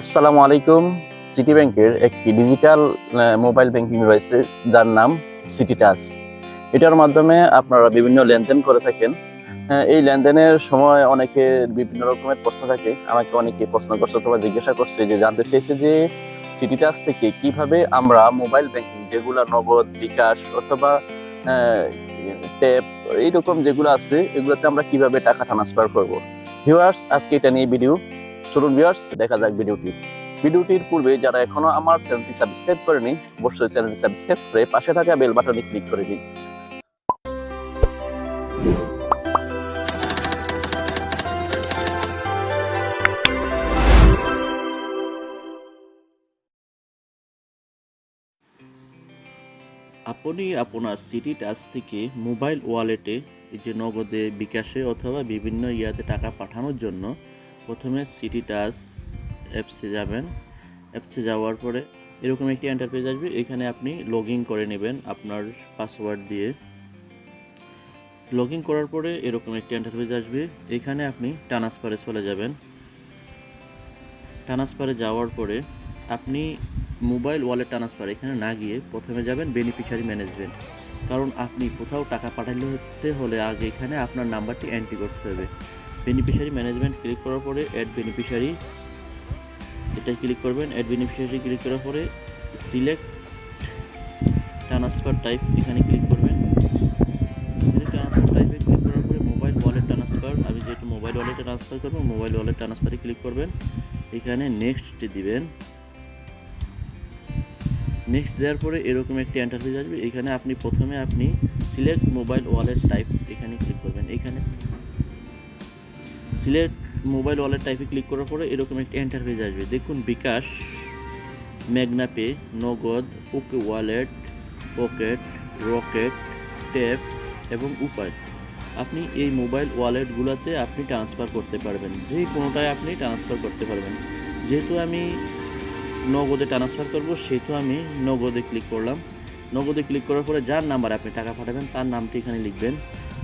আসসালামু আলাইকুম। সিটি ব্যাংকের একটি ডিজিটাল মোবাইল ব্যাংকিং রয়েছে যার নাম সিটি টাচ এটার মাধ্যমে আপনারা বিভিন্ন লেনদেন করে থাকেন। আহ, এই লেনদেনের সময় অনেকের বিভিন্ন রকমের প্রশ্ন থাকে। আমাকে অনেকে প্রশ্ন করছে অথবা জিজ্ঞাসা করছে যে জানতে চেয়েছে যে সিটি টাচ থেকে কীভাবে আমরা মোবাইল ব্যাংকিং যেগুলো নগদ বিকাশ অথবা ট্যাপ এইরকম যেগুলো আছে এগুলোতে আমরা কীভাবে টাকা ট্রান্সফার করব। ভিউয়ার্স আজকে এটা নিয়ে ভিডিও চলুন ভিউয়ার্স দেখা যাক ভিডিওটি। ভিডিওটির পূর্বে যারা এখনও আমার চ্যানেলটি সাবস্ক্রাইব করেনি, অবশ্যই চ্যানেলটি সাবস্ক্রাইব করে পাশে থাকা বেল বাটনে ক্লিক করে দিন। আপনি আপনার সিটি টাচ থেকে মোবাইল ওয়ালেটে এই যে নগদে বিকাশে অথবা বিভিন্ন ইয়াতে টাকা পাঠানোর জন্য প্রথমে সিটি টাচ অ্যাপসে যাবেন। অ্যাপসে যাওয়ার পরে এরকম একটি এন্টারপেজ আসবে। এখানে আপনি লগ করে নেবেন আপনার পাসওয়ার্ড দিয়ে। লগ করার পরে এরকম একটি এন্টারপেজ আসবে। এখানে আপনি ট্রান্সফারে চলে যাবেন। ট্রান্সফারে যাওয়ার পরে আপনি মোবাইল ওয়ালেট ট্রান্সফার এখানে না গিয়ে প্রথমে যাবেন বেনিফিশিয়ারি ম্যানেজমেন্ট কারণ আপনি কোথাও টাকা পাঠাতে হলে আগে এখানে আপনার নাম্বারটি এন্ট্রি করতে হবে। বেনিফিশিয়ারি ম্যানেজমেন্ট ক্লিক করার পরে অ্যাড বেনিফিশিয়ারি এটা ক্লিক করবেন অ্যাড বেনিফিশিয়ারি ক্লিক করার পরে সিলেক্ট ট্রান্সফার টাইপ এখানে ক্লিক করবেন। সিলেক্ট ট্রান্সফার টাইপে ক্লিক করার পরে মোবাইল ওয়ালেট ট্রান্সফার আমি যেহেতু মোবাইল ওয়ালেটে ট্রান্সফার করব মোবাইল ওয়ালেট ট্রান্সফারে ক্লিক করবেন। এখানে নেক্সট দিবেন। নেক্সট দেওয়ার পরে এরকম একটি ইন্টারফেস আসবে। এখানে আপনি প্রথমে আপনি সিলেক্ট মোবাইল ওয়ালেট টাইপ এখানে ক্লিক করবেন। এখানে সিলেক্ট মোবাইল ওয়ালেট টাইপে ক্লিক করার পরে এরকম একটি ইন্টারফেস আসবে। দেখুন বিকাশ ম্যাগনা pay, Nagad, OK Wallet, Pocket, Rocket Tap এবং উপায়। আপনি এই মোবাইল ওয়ালেটগুলোতে আপনি ট্রান্সফার করতে পারবেন। যে কোনোটায় আপনি ট্রান্সফার করতে পারবেন। যেহেতু আমি নগদে ট্রান্সফার করব, সেহেতু আমি নগদে ক্লিক করলাম। নগদে ক্লিক করার পরে যার নাম্বার আপনি টাকা পাঠাবেন, তার নামটি এখানে লিখবেন।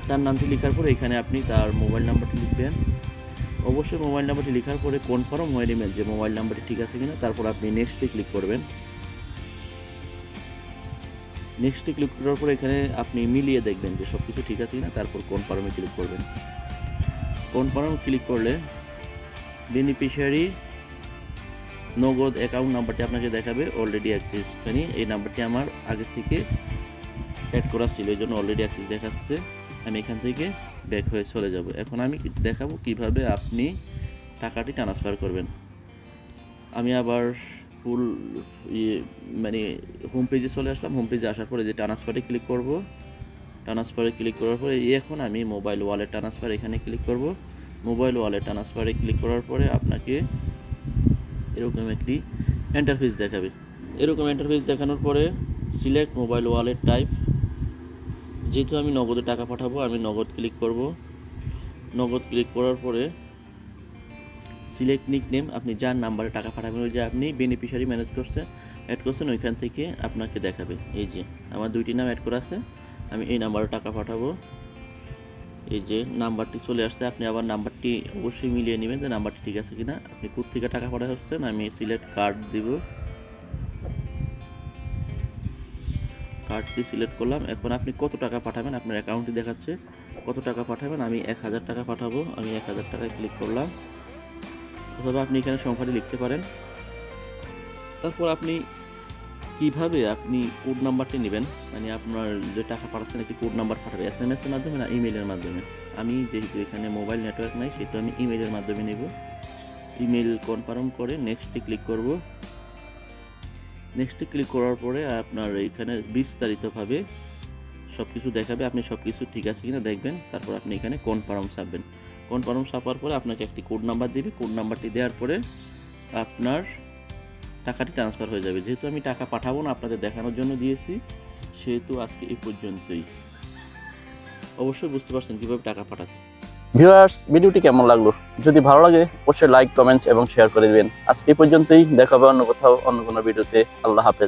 তার নামটি লেখার পরে এখানে আপনি তার মোবাইল নাম্বারটি লিখবেন। অবশ্যই মোবাইল নাম্বারটি লেখার পরে কনফার্ম মোবাইল ইমেল যে মোবাইল নাম্বারটি ঠিক আছে কিনা, তারপর আপনি নেক্সটে ক্লিক করবেন। নেক্সটে ক্লিক করার পরে এখানে আপনি মিলিয়ে দেখবেন যে সব কিছু ঠিক আছে কিনা, তারপর কনফার্মে ক্লিক করবেন। কনফার্ম ক্লিক করলে বেনিফিশিয়ারি নগদ অ্যাকাউন্ট নাম্বারটি আপনাকে দেখাবে অলরেডি অ্যাক্সেস মানে এই নাম্বারটি আমার আগে থেকে অ্যাড করা ছিল, এই জন্য অলরেডি অ্যাক্সেস দেখাচ্ছে। আমি এখান থেকে ব্যাক হয়ে চলে যাব। এখন আমি দেখাবো কীভাবে আপনি টাকাটি ট্রান্সফার করবেন। আমি আবার ফুল ইয়ে মানে হোম পেজে চলে আসলাম। হোম পেজে আসার পরে যে ট্রান্সফারে ক্লিক করব ট্রান্সফারে ক্লিক করার পরে এখন আমি মোবাইল ওয়ালেট ট্রান্সফার এখানে ক্লিক করব। মোবাইল ওয়ালেট ট্রান্সফারে ক্লিক করার পরে আপনাকে এরকম একটি ইন্টারফেস দেখাবে। এরকম ইন্টারফেস দেখানোর পরে সিলেক্ট মোবাইল ওয়ালেট টাইপ যেহেতু আমি নগদে টাকা পাঠাবো, আমি নগদ ক্লিক করব। নগদ ক্লিক করার পরে সিলেক্ট নিক নেম আপনি যার নাম্বারে টাকা পাঠাবেন, ওই যে আপনি বেনিফিশিয়ারি ম্যানেজ করছেন অ্যাড করছেন, ওইখান থেকে আপনাকে দেখাবে। এই যে আমার দুইটি নাম অ্যাড করা আছে, আমি এই নাম্বারে টাকা পাঠাবো। এই যে নাম্বারটি চলে আসছে, আপনি আবার নাম্বারটি অবশ্যই মিলিয়ে নেবেন যে নাম্বারটি ঠিক আছে কিনা। আপনি কোথা থেকে টাকা পাঠাচ্ছেন, আমি সিলেক্ট কার্ড দিব। কার্ডটি সিলেক্ট করলাম। এখন আপনি কত টাকা পাঠাবেন? আপনার অ্যাকাউন্টে দেখাচ্ছে। কত টাকা পাঠাবেন? আমি এক হাজার টাকা পাঠাবো। আমি এক হাজার টাকায় ক্লিক করলাম। অথবা আপনি এখানে সংখ্যাটি লিখতে পারেন। তারপর আপনি কীভাবে আপনি কোড নাম্বারটি নেবেন? মানে আপনার যে টাকা পাঠাচ্ছেন, একটি কোড নাম্বার পাঠাবে। এস এম এসের মাধ্যমে না ইমেলের মাধ্যমে? আমি যেহেতু এখানে মোবাইল নেটওয়ার্ক নাই, সেহেতু আমি ইমেলের মাধ্যমে নেব। ইমেল কনফার্ম করে নেক্সটে ক্লিক করব। নেক্সটে ক্লিক করার পরে আপনার এখানে বিস্তারিতভাবে সব কিছু দেখাবে, আপনি সব কিছু ঠিক আছে কিনা দেখবেন। তারপর আপনি এখানে কনফার্ম ছাপবেন। কনফার্ম ছাপার পরে আপনাকে একটি কোড নাম্বার দিবে। কোড নাম্বারটি দেওয়ার পরে আপনার টাকাটি ট্রান্সফার হয়ে যাবে। যেহেতু আমি টাকা পাঠাবো না, আপনাদের দেখানোর জন্য দিয়েছি, সেহেতু আজকে এই পর্যন্তই। অবশ্যই বুঝতে পারছেন কীভাবে টাকা পাঠাতে ভিউয়ার্স ভিডিওটি কেমন লাগল? যদি ভালো লাগে, অবশ্যই লাইক কমেন্ট এবং শেয়ার করে দেবেন। আজকে পর্যন্তই। দেখা হবে অন্য কোথাও, অন্য কোনো ভিডিওতে। আল্লাহ হাফেজ।